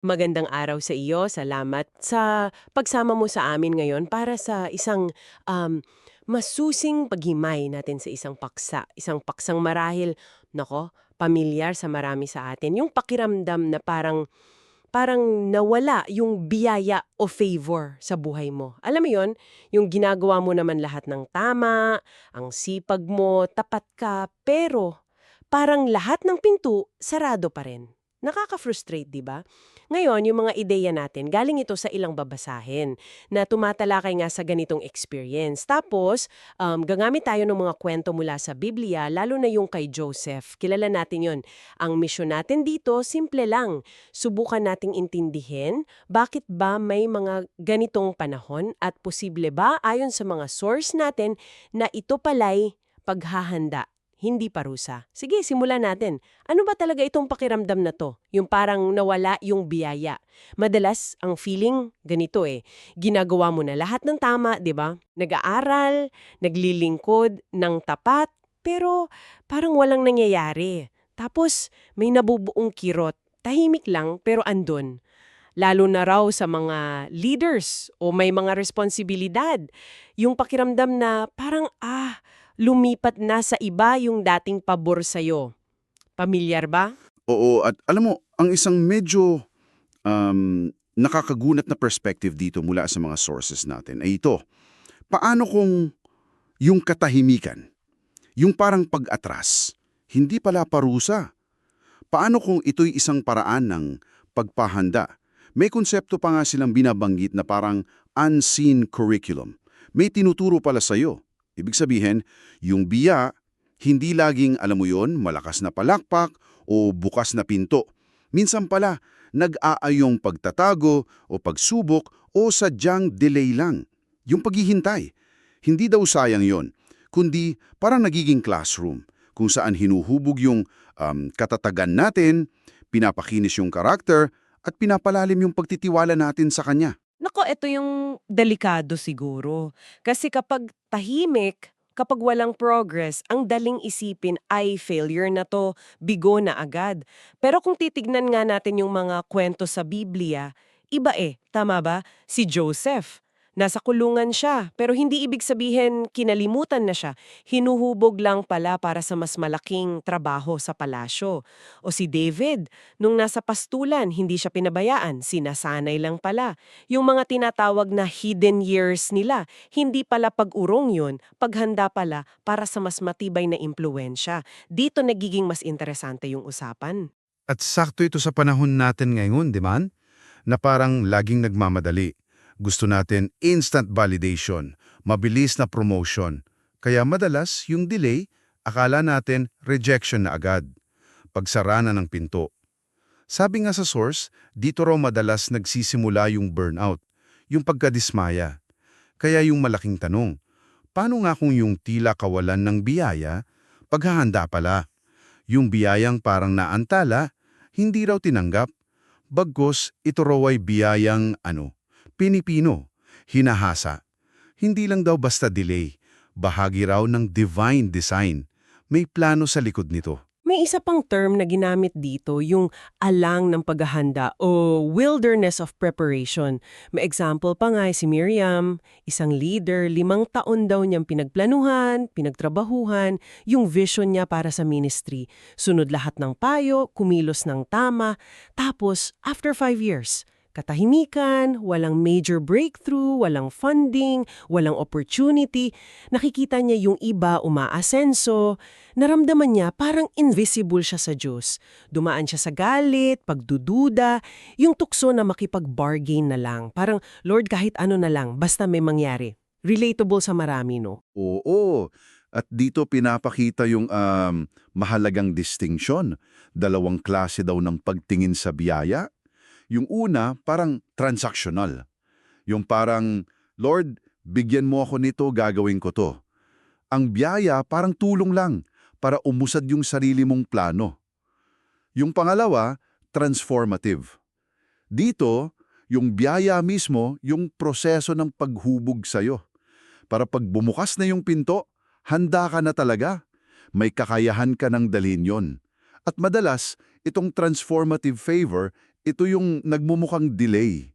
Magandang araw sa iyo. Salamat sa pagsama mo sa amin ngayon para sa isang um, masusing paghimay natin sa isang paksa. Isang paksang marahil, nako, pamilyar sa marami sa atin. Yung pakiramdam na parang parang nawala yung biyaya o favor sa buhay mo. Alam mo yon, yung ginagawa mo naman lahat ng tama, ang sipag mo, tapat ka, pero parang lahat ng pinto sarado pa rin. Nakaka-frustrate, di ba? Ngayon, yung mga ideya natin, galing ito sa ilang babasahin na tumatalakay nga sa ganitong experience. Tapos, um, gagamit tayo ng mga kwento mula sa Biblia, lalo na yung kay Joseph. Kilala natin yon. Ang misyon natin dito, simple lang. Subukan nating intindihin bakit ba may mga ganitong panahon at posible ba ayon sa mga source natin na ito pala'y paghahanda hindi parusa. Sige, simulan natin. Ano ba talaga itong pakiramdam na to? Yung parang nawala yung biyaya. Madalas, ang feeling, ganito eh. Ginagawa mo na lahat ng tama, di ba? Nag-aaral, naglilingkod ng tapat, pero parang walang nangyayari. Tapos, may nabubuong kirot. Tahimik lang, pero andun lalo na raw sa mga leaders o may mga responsibilidad. Yung pakiramdam na parang, ah, lumipat na sa iba yung dating pabor sa'yo. Pamilyar ba? Oo, at alam mo, ang isang medyo um, nakakagunat na perspective dito mula sa mga sources natin ay ito. Paano kung yung katahimikan, yung parang pag-atras, hindi pala parusa? Paano kung ito'y isang paraan ng pagpahanda? May konsepto pa nga silang binabanggit na parang unseen curriculum. May tinuturo pala sa'yo. Ibig sabihin, yung biya, hindi laging, alam mo yon, malakas na palakpak o bukas na pinto. Minsan pala, nag-aayong pagtatago o pagsubok o sadyang delay lang. Yung paghihintay. Hindi daw sayang yon, kundi parang nagiging classroom kung saan hinuhubog yung um, katatagan natin, pinapakinis yung karakter, at pinapalalim yung pagtitiwala natin sa kanya. Nako, ito yung delikado siguro. Kasi kapag tahimik, kapag walang progress, ang daling isipin ay failure na to, bigo na agad. Pero kung titignan nga natin yung mga kwento sa Biblia, iba eh, tama ba? Si Joseph, Nasa kulungan siya, pero hindi ibig sabihin kinalimutan na siya. Hinuhubog lang pala para sa mas malaking trabaho sa palasyo. O si David, nung nasa pastulan, hindi siya pinabayaan, sinasanay lang pala. Yung mga tinatawag na hidden years nila, hindi pala pag-urong yun, paghanda pala para sa mas matibay na impluensya. Dito nagiging mas interesante yung usapan. At sakto ito sa panahon natin ngayon, di ba? Na parang laging nagmamadali. Gusto natin instant validation, mabilis na promotion. Kaya madalas yung delay, akala natin rejection na agad. Pagsara na ng pinto. Sabi nga sa source, dito raw madalas nagsisimula yung burnout, yung pagkadismaya. Kaya yung malaking tanong, paano nga kung yung tila kawalan ng biyaya, paghahanda pala? Yung biyayang parang naantala, hindi raw tinanggap. Bagkos, ito raw ay biyayang ano, Pinipino, hinahasa. Hindi lang daw basta delay, bahagi raw ng divine design. May plano sa likod nito. May isa pang term na ginamit dito, yung alang ng paghahanda o wilderness of preparation. May example pa nga si Miriam, isang leader, limang taon daw niyang pinagplanuhan, pinagtrabahuhan, yung vision niya para sa ministry. Sunod lahat ng payo, kumilos ng tama, tapos after five years, katahimikan, walang major breakthrough, walang funding, walang opportunity. Nakikita niya yung iba umaasenso. Naramdaman niya parang invisible siya sa Diyos. Dumaan siya sa galit, pagdududa, yung tukso na makipag-bargain na lang. Parang, Lord, kahit ano na lang, basta may mangyari. Relatable sa marami, no? Oo. At dito pinapakita yung um, mahalagang distinction. Dalawang klase daw ng pagtingin sa biyaya yung una, parang transactional. Yung parang, Lord, bigyan mo ako nito, gagawin ko to. Ang biyaya parang tulong lang para umusad yung sarili mong plano. Yung pangalawa, transformative. Dito, yung biyaya mismo, yung proseso ng paghubog sa'yo. Para pag bumukas na yung pinto, handa ka na talaga. May kakayahan ka ng dalhin yon. At madalas, itong transformative favor, ito yung nagmumukhang delay.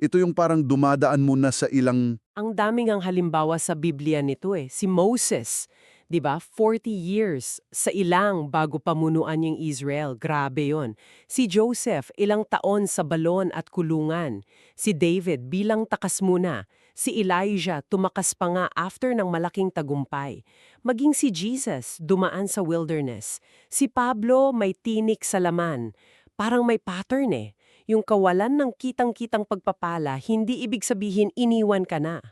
Ito yung parang dumadaan mo na sa ilang Ang daming ang halimbawa sa Biblia nito eh. Si Moses, 'di ba? 40 years sa ilang bago pamunuan yung Israel. Grabe 'yon. Si Joseph, ilang taon sa balon at kulungan. Si David bilang takas muna. Si Elijah, tumakas pa nga after ng malaking tagumpay. Maging si Jesus, dumaan sa wilderness. Si Pablo, may tinik sa laman. Parang may pattern eh. Yung kawalan ng kitang-kitang pagpapala, hindi ibig sabihin iniwan ka na.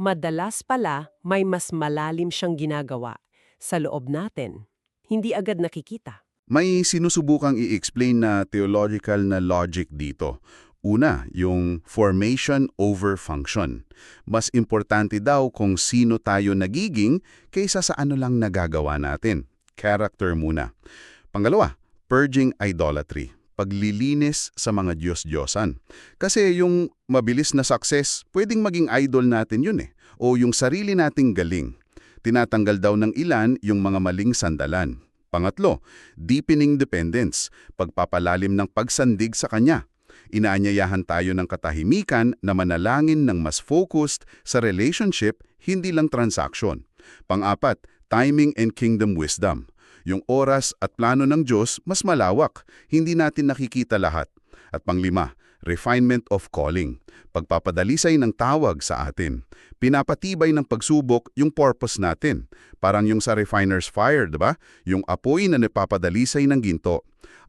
Madalas pala, may mas malalim siyang ginagawa sa loob natin. Hindi agad nakikita. May sinusubukang i-explain na theological na logic dito. Una, yung formation over function. Mas importante daw kung sino tayo nagiging kaysa sa ano lang nagagawa natin. Character muna. Pangalawa, purging idolatry. Paglilinis sa mga Diyos-Diyosan. Kasi yung mabilis na success, pwedeng maging idol natin yun eh. O yung sarili nating galing. Tinatanggal daw ng ilan yung mga maling sandalan. Pangatlo, deepening dependence, pagpapalalim ng pagsandig sa Kanya. Inaanyayahan tayo ng katahimikan na manalangin ng mas focused sa relationship, hindi lang transaction. Pang-apat, timing and kingdom wisdom. Yung oras at plano ng Diyos mas malawak, hindi natin nakikita lahat. At panglima, refinement of calling, pagpapadalisay ng tawag sa atin. Pinapatibay ng pagsubok yung purpose natin. Parang yung sa refiner's fire, ba? Yung apoy na napapadalisay ng ginto.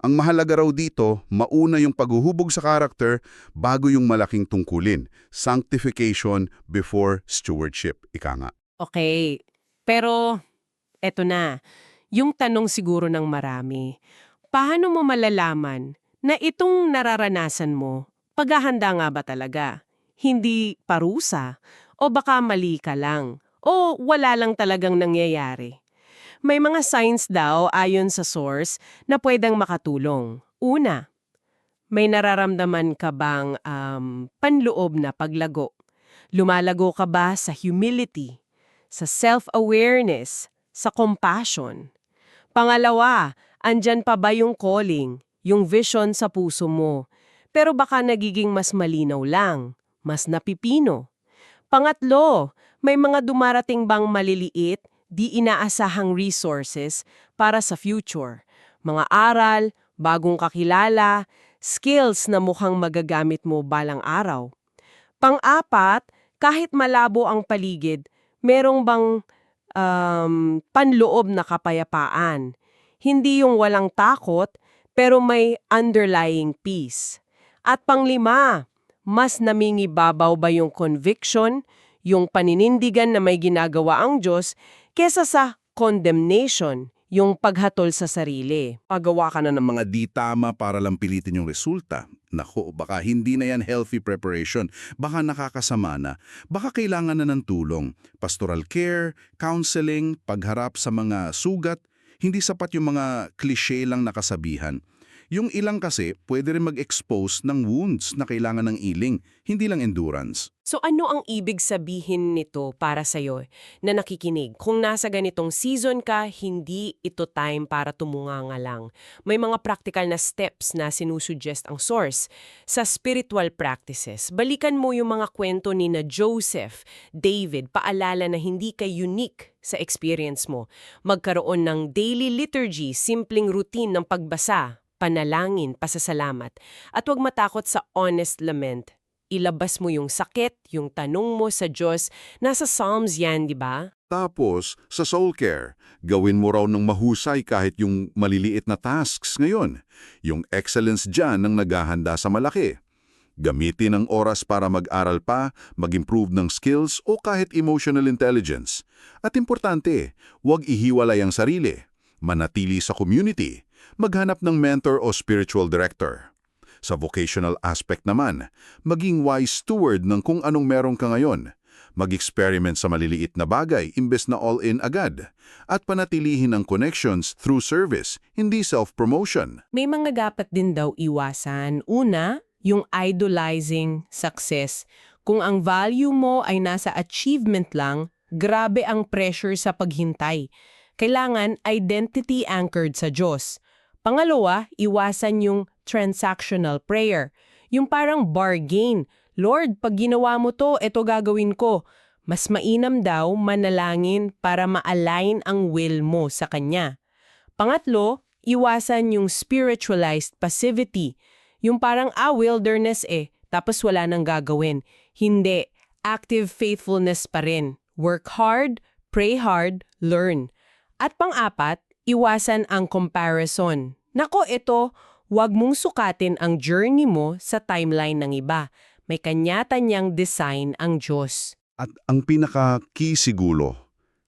Ang mahalaga raw dito, mauna yung paghuhubog sa karakter bago yung malaking tungkulin. Sanctification before stewardship, ika nga. Okay, pero eto na. Yung tanong siguro ng marami, paano mo malalaman na itong nararanasan mo, paghahanda nga ba talaga? Hindi parusa? O baka mali ka lang? O wala lang talagang nangyayari? May mga signs daw ayon sa source na pwedeng makatulong. Una, may nararamdaman ka bang um, panloob na paglago? Lumalago ka ba sa humility, sa self-awareness, sa compassion? Pangalawa, andyan pa ba yung calling, yung vision sa puso mo? Pero baka nagiging mas malinaw lang, mas napipino. Pangatlo, may mga dumarating bang maliliit, di inaasahang resources para sa future? Mga aral, bagong kakilala, skills na mukhang magagamit mo balang araw. Pang-apat, kahit malabo ang paligid, merong bang um, panloob na kapayapaan. Hindi yung walang takot, pero may underlying peace. At panglima, mas namingibabaw ba yung conviction, yung paninindigan na may ginagawa ang Diyos, kesa sa condemnation, yung paghatol sa sarili. pagawa ka na ng mga di tama para lang pilitin yung resulta. Nako, baka hindi na yan healthy preparation. Baka nakakasama na. Baka kailangan na ng tulong. Pastoral care, counseling, pagharap sa mga sugat. Hindi sapat yung mga cliche lang nakasabihan. Yung ilang kasi pwede rin mag-expose ng wounds na kailangan ng iling, hindi lang endurance. So ano ang ibig sabihin nito para sa'yo na nakikinig? Kung nasa ganitong season ka, hindi ito time para tumunganga lang. May mga practical na steps na sinusuggest ang source. Sa spiritual practices, balikan mo yung mga kwento ni na Joseph, David, paalala na hindi ka unique sa experience mo. Magkaroon ng daily liturgy, simpleng routine ng pagbasa, panalangin, pasasalamat. At huwag matakot sa honest lament. Ilabas mo yung sakit, yung tanong mo sa Diyos. Nasa Psalms yan, di ba? Tapos, sa soul care, gawin mo raw ng mahusay kahit yung maliliit na tasks ngayon. Yung excellence dyan ang naghahanda sa malaki. Gamitin ang oras para mag-aral pa, mag-improve ng skills o kahit emotional intelligence. At importante, huwag ihiwalay ang sarili. Manatili sa community. Maghanap ng mentor o spiritual director. Sa vocational aspect naman, maging wise steward ng kung anong meron ka ngayon. Mag-experiment sa maliliit na bagay imbes na all-in agad. At panatilihin ang connections through service, hindi self-promotion. May mga dapat din daw iwasan. Una, yung idolizing success. Kung ang value mo ay nasa achievement lang, grabe ang pressure sa paghintay. Kailangan identity anchored sa Diyos. Pangalawa, iwasan yung transactional prayer. Yung parang bargain. Lord, pag ginawa mo to, ito gagawin ko. Mas mainam daw manalangin para ma-align ang will mo sa Kanya. Pangatlo, iwasan yung spiritualized passivity. Yung parang, ah, wilderness eh, tapos wala nang gagawin. Hindi. Active faithfulness pa rin. Work hard, pray hard, learn. At pang-apat, iwasan ang comparison. Nako, ito, huwag mong sukatin ang journey mo sa timeline ng iba. May kanya-tanyang design ang Diyos. At ang pinaka-key siguro,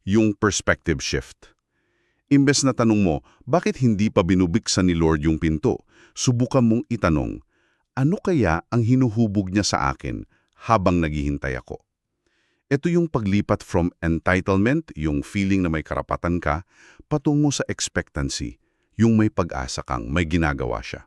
yung perspective shift. Imbes na tanong mo, bakit hindi pa binubiksan ni Lord yung pinto? Subukan mong itanong, ano kaya ang hinuhubog niya sa akin habang naghihintay ako? Ito yung paglipat from entitlement, yung feeling na may karapatan ka, patungo sa expectancy, yung may pag-asa kang may ginagawa siya.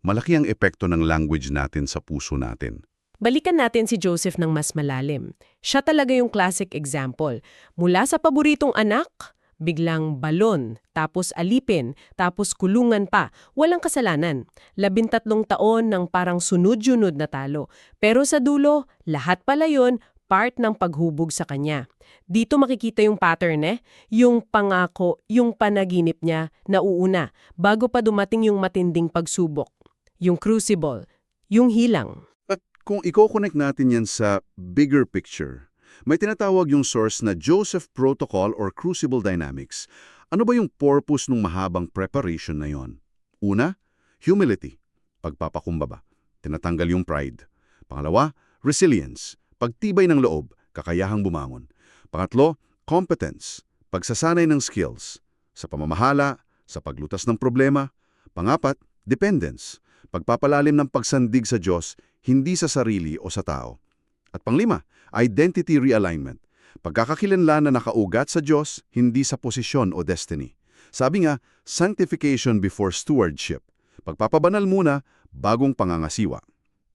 Malaki ang epekto ng language natin sa puso natin. Balikan natin si Joseph ng mas malalim. Siya talaga yung classic example. Mula sa paboritong anak, biglang balon, tapos alipin, tapos kulungan pa. Walang kasalanan. Labintatlong taon ng parang sunod-yunod na talo. Pero sa dulo, lahat pala yun, part ng paghubog sa kanya. Dito makikita yung pattern eh, yung pangako, yung panaginip niya na uuna, bago pa dumating yung matinding pagsubok. Yung crucible, yung hilang. At kung i-connect natin yan sa bigger picture, may tinatawag yung source na Joseph Protocol or Crucible Dynamics. Ano ba yung purpose ng mahabang preparation na yon? Una, humility, pagpapakumbaba, tinatanggal yung pride. Pangalawa, resilience, pagtibay ng loob, kakayahang bumangon. Pangatlo, competence, pagsasanay ng skills, sa pamamahala, sa paglutas ng problema. Pangapat, dependence, pagpapalalim ng pagsandig sa Diyos, hindi sa sarili o sa tao. At panglima, identity realignment, pagkakakilanlan na nakaugat sa Diyos, hindi sa posisyon o destiny. Sabi nga, sanctification before stewardship, pagpapabanal muna bagong pangangasiwa.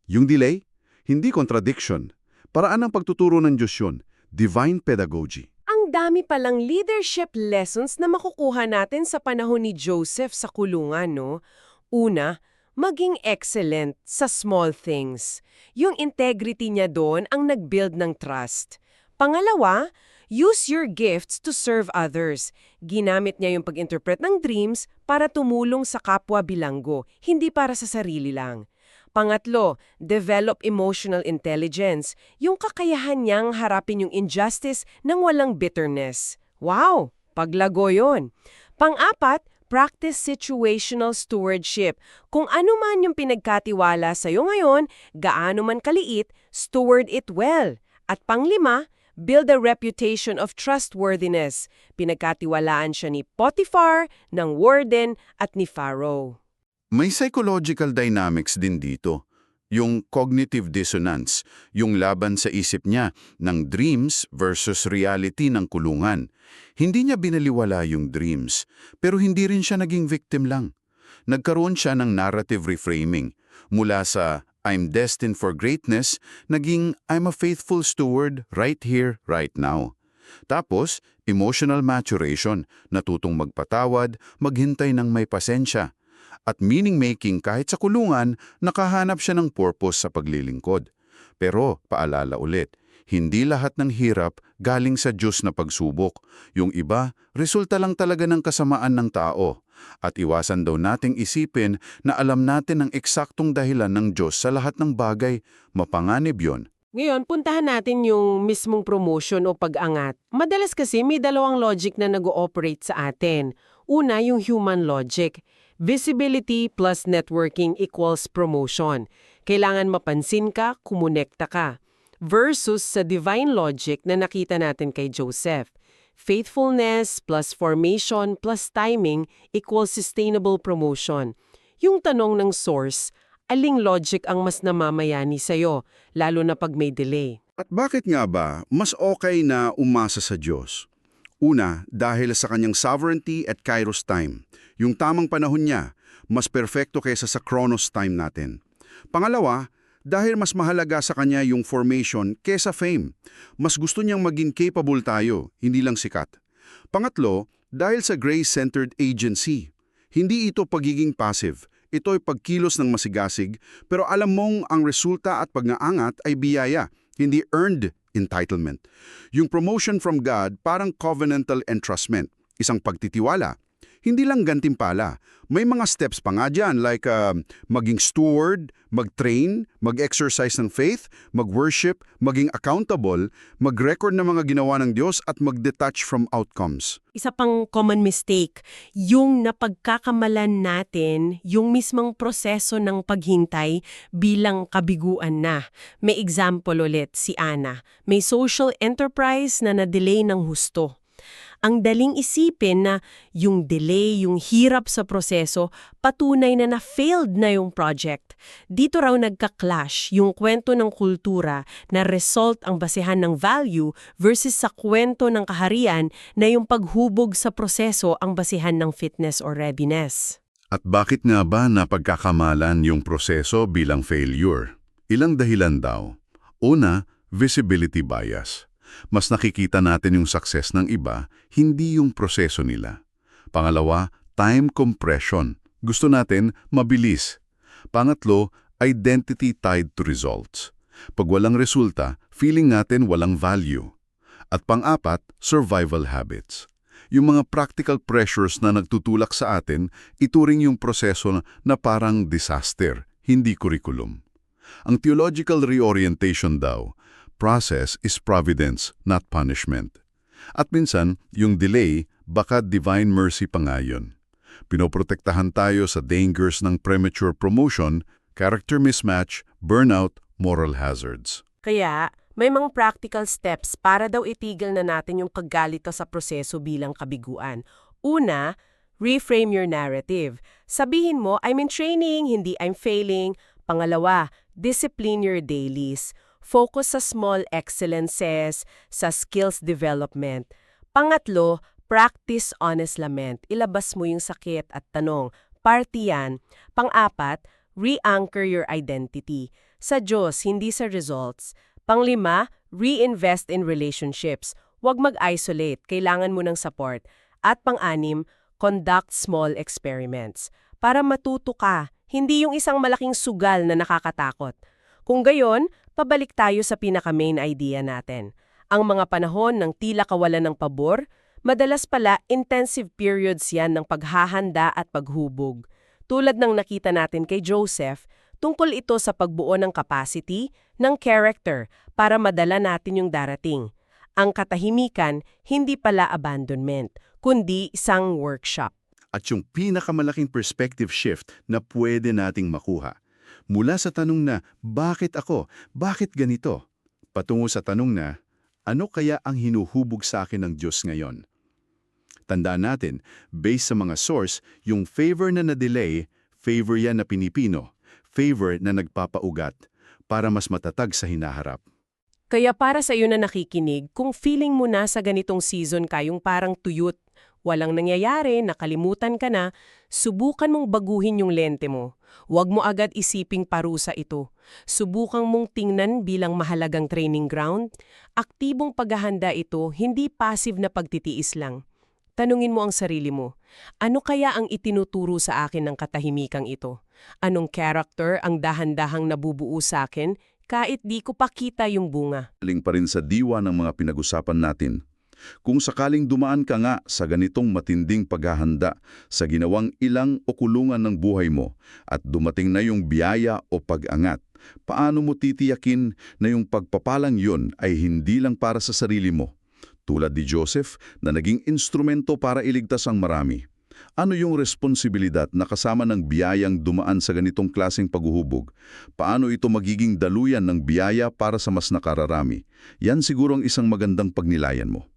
Yung delay, hindi contradiction, paraan ng pagtuturo ng Diyos yun, divine pedagogy. Ang dami palang leadership lessons na makukuha natin sa panahon ni Joseph sa kulungan, no? Una, maging excellent sa small things. Yung integrity niya doon ang nag-build ng trust. Pangalawa, use your gifts to serve others. Ginamit niya yung pag-interpret ng dreams para tumulong sa kapwa bilanggo, hindi para sa sarili lang. Pangatlo, develop emotional intelligence, yung kakayahan niyang harapin yung injustice ng walang bitterness. Wow! Paglago yon. Pang-apat, practice situational stewardship. Kung ano man yung pinagkatiwala sa'yo ngayon, gaano man kaliit, steward it well. At panglima, build a reputation of trustworthiness. Pinagkatiwalaan siya ni Potiphar, ng warden, at ni Pharaoh. May psychological dynamics din dito. Yung cognitive dissonance, yung laban sa isip niya ng dreams versus reality ng kulungan. Hindi niya binaliwala yung dreams, pero hindi rin siya naging victim lang. Nagkaroon siya ng narrative reframing. Mula sa I'm destined for greatness, naging I'm a faithful steward right here, right now. Tapos, emotional maturation, natutong magpatawad, maghintay ng may pasensya at meaning-making kahit sa kulungan, nakahanap siya ng purpose sa paglilingkod. Pero, paalala ulit, hindi lahat ng hirap galing sa Diyos na pagsubok. Yung iba, resulta lang talaga ng kasamaan ng tao. At iwasan daw nating isipin na alam natin ang eksaktong dahilan ng Diyos sa lahat ng bagay. Mapanganib yon. Ngayon, puntahan natin yung mismong promotion o pag-angat. Madalas kasi may dalawang logic na nag-ooperate sa atin. Una, yung human logic. Visibility plus networking equals promotion. Kailangan mapansin ka, kumonekta ka. Versus sa divine logic na nakita natin kay Joseph. Faithfulness plus formation plus timing equals sustainable promotion. Yung tanong ng source, aling logic ang mas namamayani sa'yo, lalo na pag may delay? At bakit nga ba mas okay na umasa sa Diyos? Una, dahil sa kanyang sovereignty at kairos time. Yung tamang panahon niya, mas perfecto kaysa sa chronos time natin. Pangalawa, dahil mas mahalaga sa kanya yung formation kesa fame. Mas gusto niyang maging capable tayo, hindi lang sikat. Pangatlo, dahil sa grace-centered agency. Hindi ito pagiging passive. ito'y pagkilos ng masigasig, pero alam mong ang resulta at pag-aangat ay biyaya, hindi earned entitlement. Yung promotion from God parang covenantal entrustment, isang pagtitiwala. Hindi lang gantimpala. May mga steps pa nga dyan like uh, maging steward, mag-train, mag-exercise ng faith, mag-worship, maging accountable, mag-record ng mga ginawa ng Diyos at mag-detach from outcomes. Isa pang common mistake, yung napagkakamalan natin, yung mismong proseso ng paghintay bilang kabiguan na. May example ulit, si Ana. May social enterprise na na-delay ng husto. Ang daling isipin na yung delay, yung hirap sa proseso, patunay na na-failed na yung project. Dito raw nagka-clash yung kwento ng kultura na result ang basehan ng value versus sa kwento ng kaharian na yung paghubog sa proseso ang basehan ng fitness or readiness. At bakit nga ba napagkakamalan yung proseso bilang failure? Ilang dahilan daw. Una, visibility bias. Mas nakikita natin yung success ng iba, hindi yung proseso nila. Pangalawa, time compression. Gusto natin mabilis. Pangatlo, identity tied to results. Pag walang resulta, feeling natin walang value. At pang-apat, survival habits. Yung mga practical pressures na nagtutulak sa atin, ituring yung proseso na parang disaster, hindi curriculum. Ang theological reorientation daw, process is providence, not punishment. At minsan, yung delay, baka divine mercy pa nga yun. Pinoprotektahan tayo sa dangers ng premature promotion, character mismatch, burnout, moral hazards. Kaya, may mga practical steps para daw itigil na natin yung paggalito sa proseso bilang kabiguan. Una, reframe your narrative. Sabihin mo, I'm in training, hindi I'm failing. Pangalawa, discipline your dailies. Focus sa small excellences, sa skills development. Pangatlo, practice honest lament. Ilabas mo yung sakit at tanong. Party yan. Pang-apat, re-anchor your identity. Sa Diyos, hindi sa results. Panglima, reinvest in relationships. Huwag mag-isolate, kailangan mo ng support. At pang-anim, conduct small experiments. Para matuto ka, hindi yung isang malaking sugal na nakakatakot. Kung gayon, pabalik tayo sa pinaka-main idea natin. Ang mga panahon ng tila kawalan ng pabor, madalas pala intensive periods yan ng paghahanda at paghubog. Tulad ng nakita natin kay Joseph, tungkol ito sa pagbuo ng capacity, ng character, para madala natin yung darating. Ang katahimikan, hindi pala abandonment, kundi isang workshop. At yung pinakamalaking perspective shift na pwede nating makuha. Mula sa tanong na, bakit ako? Bakit ganito? Patungo sa tanong na, ano kaya ang hinuhubog sa akin ng Diyos ngayon? Tandaan natin, based sa mga source, yung favor na na-delay, favor yan na pinipino, favor na nagpapaugat, para mas matatag sa hinaharap. Kaya para sa iyo na nakikinig, kung feeling mo na sa ganitong season kayong parang tuyot, walang nangyayari, nakalimutan ka na, subukan mong baguhin yung lente mo. Huwag mo agad isiping parusa ito. Subukan mong tingnan bilang mahalagang training ground. Aktibong paghahanda ito, hindi passive na pagtitiis lang. Tanungin mo ang sarili mo, ano kaya ang itinuturo sa akin ng katahimikang ito? Anong character ang dahan-dahang nabubuo sa akin kahit di ko pakita yung bunga? Galing pa rin sa diwa ng mga pinag-usapan natin. Kung sakaling dumaan ka nga sa ganitong matinding paghahanda sa ginawang ilang o kulungan ng buhay mo at dumating na yung biyaya o pag-angat, paano mo titiyakin na yung pagpapalang yun ay hindi lang para sa sarili mo? Tulad ni Joseph na naging instrumento para iligtas ang marami. Ano yung responsibilidad na kasama ng biyayang dumaan sa ganitong klaseng paghuhubog? Paano ito magiging daluyan ng biyaya para sa mas nakararami? Yan siguro ang isang magandang pagnilayan mo.